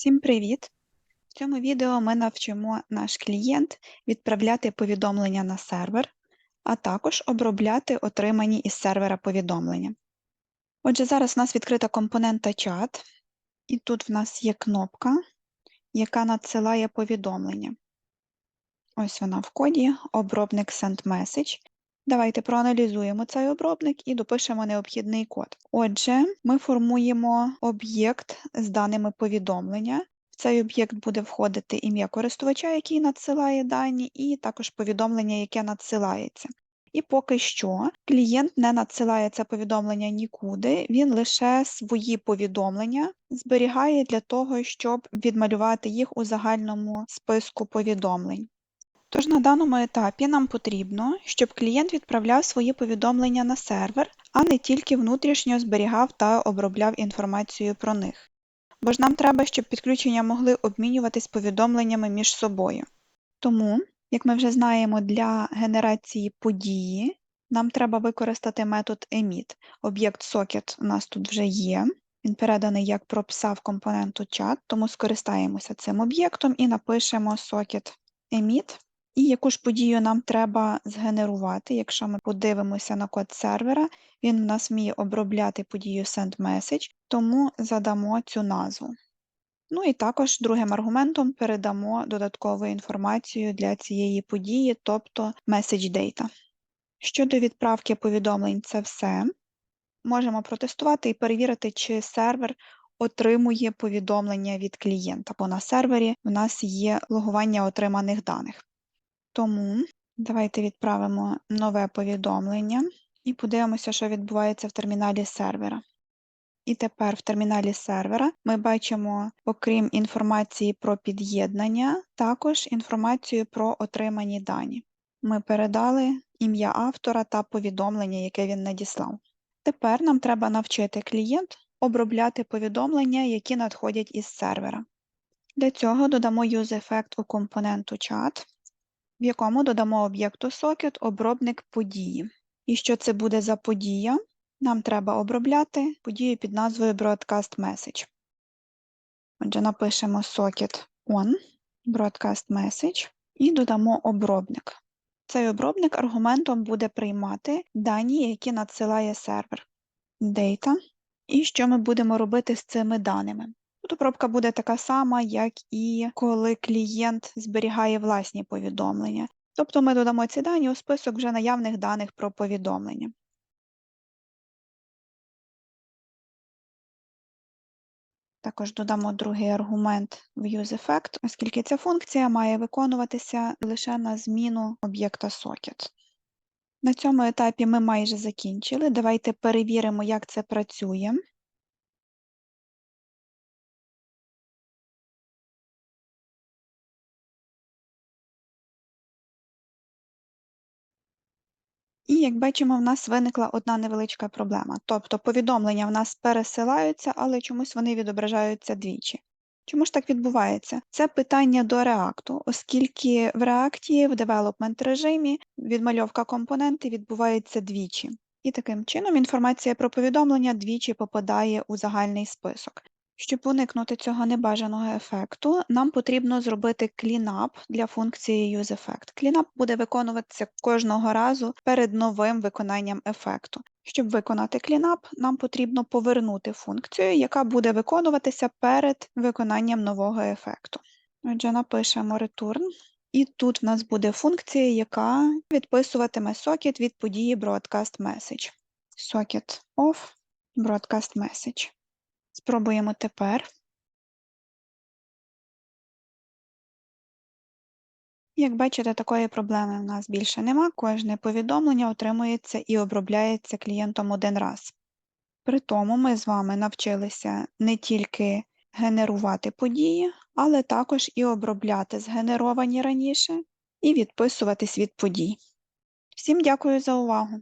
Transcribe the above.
Всім привіт! В цьому відео ми навчимо наш клієнт відправляти повідомлення на сервер, а також обробляти отримані із сервера повідомлення. Отже, зараз у нас відкрита компонента чат, і тут в нас є кнопка, яка надсилає повідомлення. Ось вона в коді, обробник Send Message. Давайте проаналізуємо цей обробник і допишемо необхідний код. Отже, ми формуємо об'єкт з даними повідомлення. В цей об'єкт буде входити ім'я користувача, який надсилає дані, і також повідомлення, яке надсилається. І поки що клієнт не надсилає це повідомлення нікуди, він лише свої повідомлення зберігає для того, щоб відмалювати їх у загальному списку повідомлень. Тож на даному етапі нам потрібно, щоб клієнт відправляв свої повідомлення на сервер, а не тільки внутрішньо зберігав та обробляв інформацію про них. Бо ж нам треба, щоб підключення могли обмінюватись повідомленнями між собою. Тому, як ми вже знаємо, для генерації події нам треба використати метод emit. Об'єкт socket у нас тут вже є. Він переданий як пропса в компоненту chat, тому скористаємося цим об'єктом і напишемо socket emit. І яку ж подію нам треба згенерувати, якщо ми подивимося на код сервера, він в нас вміє обробляти подію SendMessage, тому задамо цю назву. Ну і також другим аргументом передамо додаткову інформацію для цієї події, тобто message data. Щодо відправки повідомлень, це все. Можемо протестувати і перевірити, чи сервер отримує повідомлення від клієнта, бо на сервері у нас є логування отриманих даних. Тому давайте відправимо нове повідомлення і подивимося, що відбувається в терміналі сервера. І тепер в терміналі сервера ми бачимо, окрім інформації про під'єднання, також інформацію про отримані дані. Ми передали ім'я автора та повідомлення, яке він надіслав. Тепер нам треба навчити клієнт обробляти повідомлення, які надходять із сервера. Для цього додамо useEffect у компоненту chat в якому додамо об'єкту socket обробник події. І що це буде за подія? Нам треба обробляти подію під назвою Broadcast Message. Отже, напишемо socket on, broadcast message і додамо обробник. Цей обробник аргументом буде приймати дані, які надсилає сервер. Data. І що ми будемо робити з цими даними? Обробка буде така сама, як і коли клієнт зберігає власні повідомлення. Тобто ми додамо ці дані у список вже наявних даних про повідомлення. Також додамо другий аргумент в useEffect, оскільки ця функція має виконуватися лише на зміну об'єкта socket. На цьому етапі ми майже закінчили. Давайте перевіримо, як це працює. І, як бачимо, в нас виникла одна невеличка проблема. Тобто повідомлення в нас пересилаються, але чомусь вони відображаються двічі. Чому ж так відбувається? Це питання до реакту, оскільки в реакті в девелопмент режимі відмальовка компоненти відбувається двічі. І таким чином інформація про повідомлення двічі попадає у загальний список. Щоб уникнути цього небажаного ефекту, нам потрібно зробити cleanup для функції useEffect. Cleanup буде виконуватися кожного разу перед новим виконанням ефекту. Щоб виконати cleanup, нам потрібно повернути функцію, яка буде виконуватися перед виконанням нового ефекту. Отже, напишемо return. І тут в нас буде функція, яка відписуватиме socket від події broadcast message. Socket of broadcast message. Спробуємо тепер. Як бачите, такої проблеми в нас більше нема. Кожне повідомлення отримується і обробляється клієнтом один раз. При тому ми з вами навчилися не тільки генерувати події, але також і обробляти згенеровані раніше і відписуватись від подій. Всім дякую за увагу!